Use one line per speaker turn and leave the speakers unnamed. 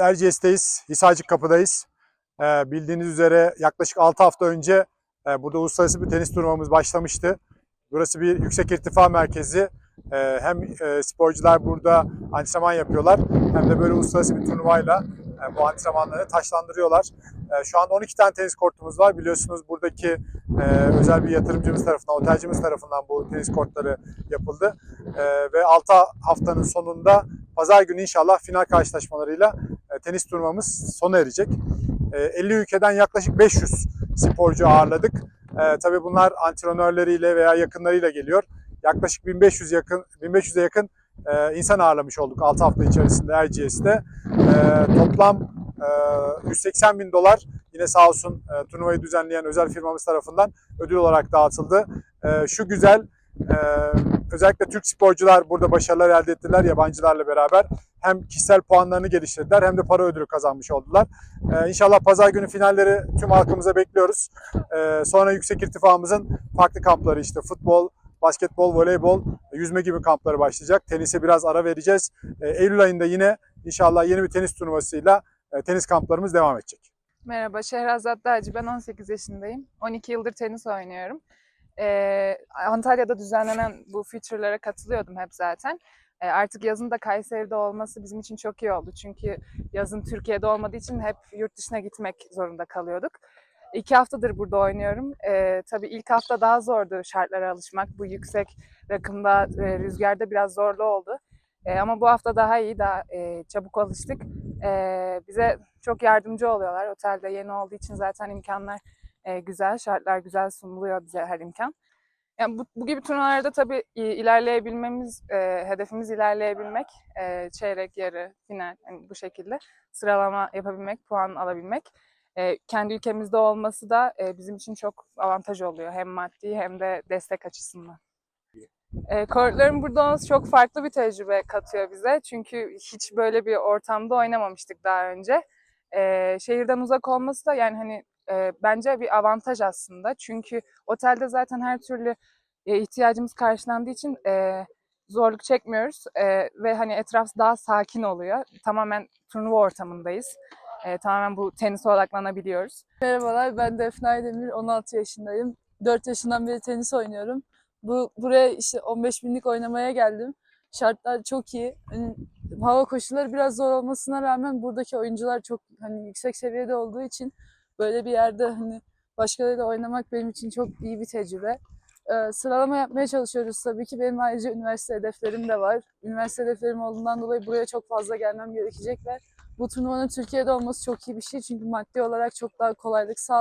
Erciyes'teyiz, Hisarcık Kapı'dayız. Ee, bildiğiniz üzere yaklaşık 6 hafta önce e, burada uluslararası bir tenis turnuvamız başlamıştı. Burası bir yüksek irtifa merkezi. Ee, hem e, sporcular burada antrenman yapıyorlar hem de böyle uluslararası bir turnuvayla e, bu antrenmanları taşlandırıyorlar. E, şu an 12 tane tenis kortumuz var. Biliyorsunuz buradaki e, özel bir yatırımcımız tarafından, otelcimiz tarafından bu tenis kortları yapıldı. E, ve 6 haftanın sonunda pazar günü inşallah final karşılaşmalarıyla e, tenis turnuvamız sona erecek. E, 50 ülkeden yaklaşık 500 sporcu ağırladık. E, tabii bunlar antrenörleriyle veya yakınlarıyla geliyor. Yaklaşık 1500 yakın 1500'e yakın e, insan ağırlamış olduk 6 hafta içerisinde RGS'te. E, toplam e, 180 bin dolar yine sağ olsun e, turnuvayı düzenleyen özel firmamız tarafından ödül olarak dağıtıldı. Şu güzel e, özellikle Türk sporcular burada başarılar elde ettiler yabancılarla beraber. Hem kişisel puanlarını geliştirdiler hem de para ödülü kazanmış oldular. Ee, inşallah pazar günü finalleri tüm halkımıza bekliyoruz. Ee, sonra yüksek irtifamızın farklı kampları işte futbol, basketbol, voleybol, yüzme gibi kampları başlayacak. Tenise biraz ara vereceğiz. Ee, Eylül ayında yine inşallah yeni bir tenis turnuvasıyla e, tenis kamplarımız devam edecek.
Merhaba, Şehrazat Dağcı. Ben 18 yaşındayım. 12 yıldır tenis oynuyorum. Ee, Antalya'da düzenlenen bu feature'lara katılıyordum hep zaten. Ee, artık yazın da Kayseri'de olması bizim için çok iyi oldu. Çünkü yazın Türkiye'de olmadığı için hep yurt dışına gitmek zorunda kalıyorduk. İki haftadır burada oynuyorum. Ee, tabii ilk hafta daha zordu şartlara alışmak. Bu yüksek rakımda, e, rüzgarda biraz zorlu oldu. Ee, ama bu hafta daha iyi, daha e, çabuk alıştık. Ee, bize çok yardımcı oluyorlar. Otelde yeni olduğu için zaten imkanlar e, güzel, şartlar güzel sunuluyor bize her imkan. Yani bu, bu gibi turnuvalarda tabii ilerleyebilmemiz, e, hedefimiz ilerleyebilmek, e, çeyrek, yarı, final hani bu şekilde sıralama yapabilmek, puan alabilmek. E, kendi ülkemizde olması da e, bizim için çok avantaj oluyor hem maddi hem de destek açısından. E, kortların burada olması çok farklı bir tecrübe katıyor bize. Çünkü hiç böyle bir ortamda oynamamıştık daha önce. E, şehirden uzak olması da yani hani e, bence bir avantaj aslında. Çünkü otelde zaten her türlü e, ihtiyacımız karşılandığı için e, zorluk çekmiyoruz E, ve hani etraf daha sakin oluyor. Tamamen turnuva ortamındayız. E, tamamen bu tenise odaklanabiliyoruz.
Merhabalar, ben Defne Aydemir, 16 yaşındayım. 4 yaşından beri tenis oynuyorum. Bu buraya işte 15 binlik oynamaya geldim. Şartlar çok iyi. Hani hava koşulları biraz zor olmasına rağmen buradaki oyuncular çok hani yüksek seviyede olduğu için böyle bir yerde hani başkalarıyla oynamak benim için çok iyi bir tecrübe. Ee, sıralama yapmaya çalışıyoruz tabii ki. Benim ayrıca üniversite hedeflerim de var. Üniversite hedeflerim olduğundan dolayı buraya çok fazla gelmem gerekecek ve bu turnuvanın Türkiye'de olması çok iyi bir şey çünkü maddi olarak çok daha kolaylık sağlıyor.